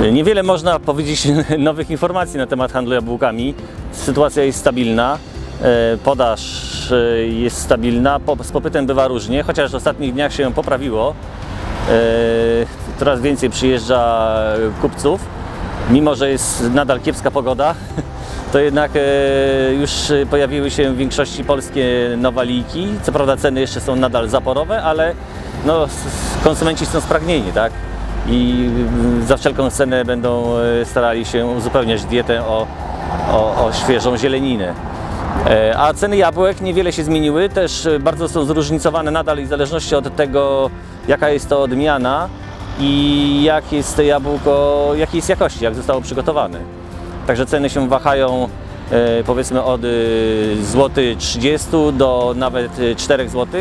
Niewiele można powiedzieć nowych informacji na temat handlu jabłkami. Sytuacja jest stabilna, e, podaż e, jest stabilna, z popytem bywa różnie, chociaż w ostatnich dniach się poprawiło. E, Coraz więcej przyjeżdża kupców, mimo że jest nadal kiepska pogoda. To jednak już pojawiły się w większości polskie nowalijki. Co prawda ceny jeszcze są nadal zaporowe, ale no, konsumenci są spragnieni, tak? I za wszelką cenę będą e, starali się uzupełniać dietę o, o, o świeżą zieleninę. E, A ceny jabłek niewiele się zmieniły, też e, bardzo są zróżnicowane nadal i w zależności od tego, jaka jest to odmiana i jak jest to jabłko, jakiej jest jakości, jak zostało przygotowane. Także ceny się wahają powiedzmy od złoty 30 do nawet y, 4 zł,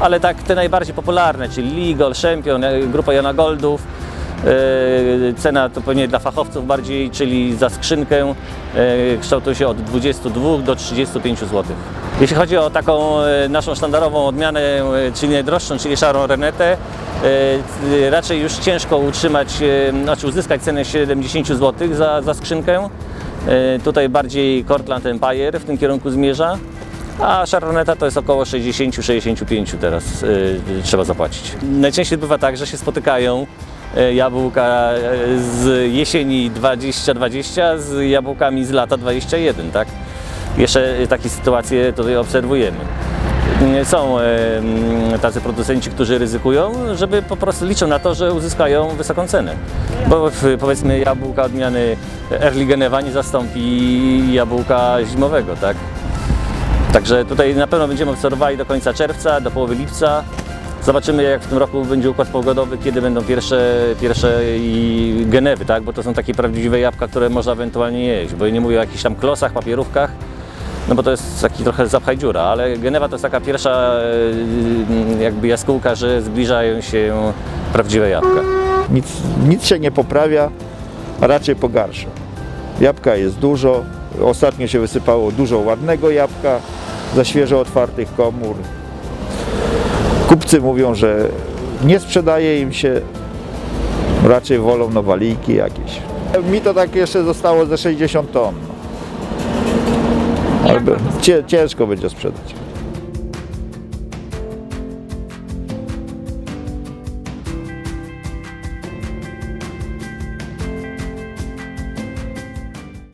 ale tak te najbardziej popularne, czyli Ligol, Champion, grupa Jana Goldów, cena to pewnie dla fachowców bardziej, czyli za skrzynkę e, kształtuje się od 22 do 35 zł. Jeśli chodzi o taką e, naszą sztandarową odmianę, e, czyli najdroższą, czyli szarą renetę, e, raczej już ciężko utrzymać, e, znaczy uzyskać cenę 70 zł za, za skrzynkę. E, Tutaj bardziej Cortland Empire w tym kierunku zmierza, a Chardonneta to jest około 60-65 teraz e, trzeba zapłacić. Najczęściej bywa tak, że się spotykają e, jabłka e, z jesieni 2020 z jabłkami z lata 21, tak? Jeszcze takie sytuacje tutaj obserwujemy. Są e, m, tacy producenci, którzy ryzykują, żeby po prostu liczą na to, że uzyskają wysoką cenę. Bo powiedzmy jabłka odmiany Early Geneva nie zastąpi jabłka zimowego, tak? Także tutaj na pewno będziemy obserwowali do końca czerwca, do połowy lipca. Zobaczymy jak w tym roku będzie układ pogodowy, kiedy będą pierwsze, pierwsze i genewy, tak? Bo to są takie prawdziwe jabłka, które można ewentualnie jeść, bo ja nie mówię o jakichś tam klosach, papierówkach, no bo to jest taki trochę zapchaj dziura, ale genewa to jest taka pierwsza e, jakby jaskółka, że zbliżają się prawdziwe jabłka. Nic, nic się nie poprawia, a raczej pogarsza. Jabłka jest dużo. Ostatnio się wysypało dużo ładnego jabłka za świeżo otwartych komór. Kupcy mówią, że nie sprzedaje im się, raczej wolą nowalijki jakieś. Mi to tak jeszcze zostało ze 60 ton. Ale cie- ciężko będzie sprzedać.